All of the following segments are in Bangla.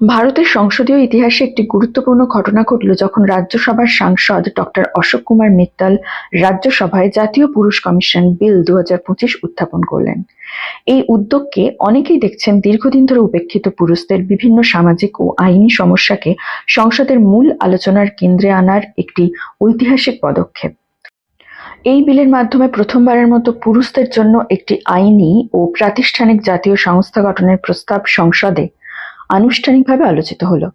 ভারতের সংসদীয় ইতিহাসে একটি গুরুত্বপূর্ণ ঘটনা ঘটল যখন রাজ্যসভার সাংসদ ডক্টর অশোক কুমার মিত্তাল রাজ্যসভায় জাতীয় পুরুষ কমিশন বিল দু হাজার পঁচিশ উত্থাপন করলেন। এই উদ্যোগকে অনেকেই দেখছেন দীর্ঘদিন ধরে উপেক্ষিত পুরুষদের বিভিন্ন সামাজিক ও আইনি সমস্যাকে সংসদের মূল আলোচনার কেন্দ্রে আনার একটি ঐতিহাসিক পদক্ষেপ। এই বিলের মাধ্যমে প্রথমবারের মতো পুরুষদের জন্য একটি আইনি ও প্রাতিষ্ঠানিক জাতীয় সংস্থা গঠনের প্রস্তাব সংসদে আনুষ্ঠানিকভাবে আলোচিত হলো।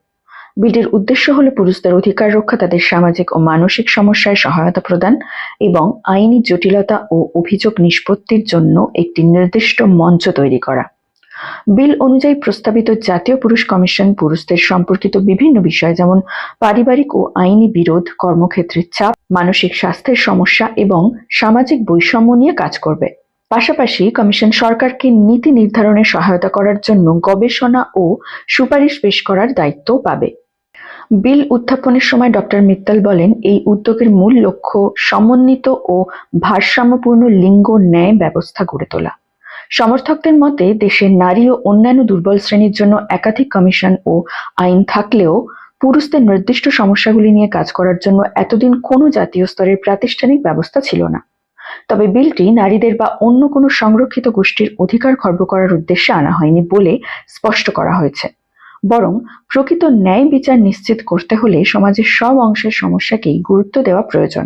বিলটির উদ্দেশ্য হলো পুরুষদের অধিকার রক্ষা, তাদের সামাজিক ও মানসিক সমস্যায় সহায়তা প্রদান এবং আইনি জটিলতা ও অভিযোগ নিষ্পত্তির জন্য একটি নির্দিষ্ট মঞ্চ তৈরি করা। বিল অনুযায়ী প্রস্তাবিত জাতীয় পুরুষ কমিশন পুরুষদের সম্পর্কিত বিভিন্ন বিষয় যেমন পারিবারিক ও আইনি বিরোধ, কর্মক্ষেত্রের চাপ, মানসিক স্বাস্থ্যের সমস্যা এবং সামাজিক বৈষম্য নিয়ে কাজ করবে। পাশাপাশি কমিশন সরকারকে নীতি নির্ধারণে সহায়তা করার জন্য গবেষণা ও সুপারিশ পেশ করার দায়িত্ব পাবে। বিল উত্থাপনের সময় ডক্টর মিত্তল বলেন, এই উদ্যোগের মূল লক্ষ্য সমন্বিত ও ভারসাম্যপূর্ণ লিঙ্গ ন্যায় ব্যবস্থা গড়ে তোলা। সমর্থকদের মতে, দেশের নারী ও অন্যান্য দুর্বল শ্রেণির জন্য একাধিক কমিশন ও আইন থাকলেও পুরুষদের নির্দিষ্ট সমস্যাগুলি নিয়ে কাজ করার জন্য এতদিন কোনো জাতীয় স্তরের প্রাতিষ্ঠানিক ব্যবস্থা ছিল না। তবে বিলটি নারীদের বা অন্য কোনো সংরক্ষিত গোষ্ঠীর অধিকার খর্ব করার উদ্দেশ্যে আনা হয়নি বলে স্পষ্ট করা হয়েছে। বরং প্রকৃত ন্যায় বিচার নিশ্চিত করতে হলে সমাজের সব অংশের সমস্যাকেই গুরুত্ব দেওয়া প্রয়োজন।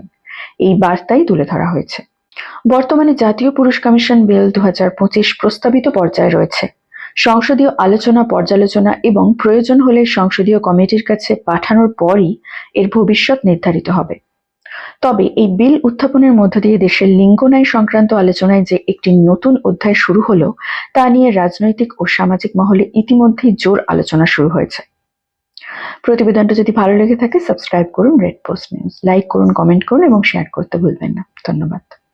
এই বার্তাই তুলে ধরা হয়েছে। বর্তমানে জাতীয় পুরুষ কমিশন বিল দু হাজার পঁচিশ প্রস্তাবিত পর্যায়ে রয়েছে। সংসদীয় আলোচনা, পর্যালোচনা এবং প্রয়োজন হলে সংসদীয় কমিটির কাছে পাঠানোর পরই এর ভবিষ্যৎ নির্ধারিত হবে। তবে এই বিল উত্থাপনের মধ্য দিয়ে দেশের লিঙ্গ ন্যায় সংক্রান্ত আলোচনায় যে একটি নতুন অধ্যায় শুরু হলো, তা নিয়ে রাজনৈতিক ও সামাজিক মহলে ইতিমধ্যেই জোর আলোচনা শুরু হয়েছে। প্রতিবেদনটা যদি ভালো লেগে থাকে সাবস্ক্রাইব করুন রেড পোস্ট নিউজ লাইক করুন কমেন্ট করুন এবং শেয়ার করতে ভুলবেন না। ধন্যবাদ।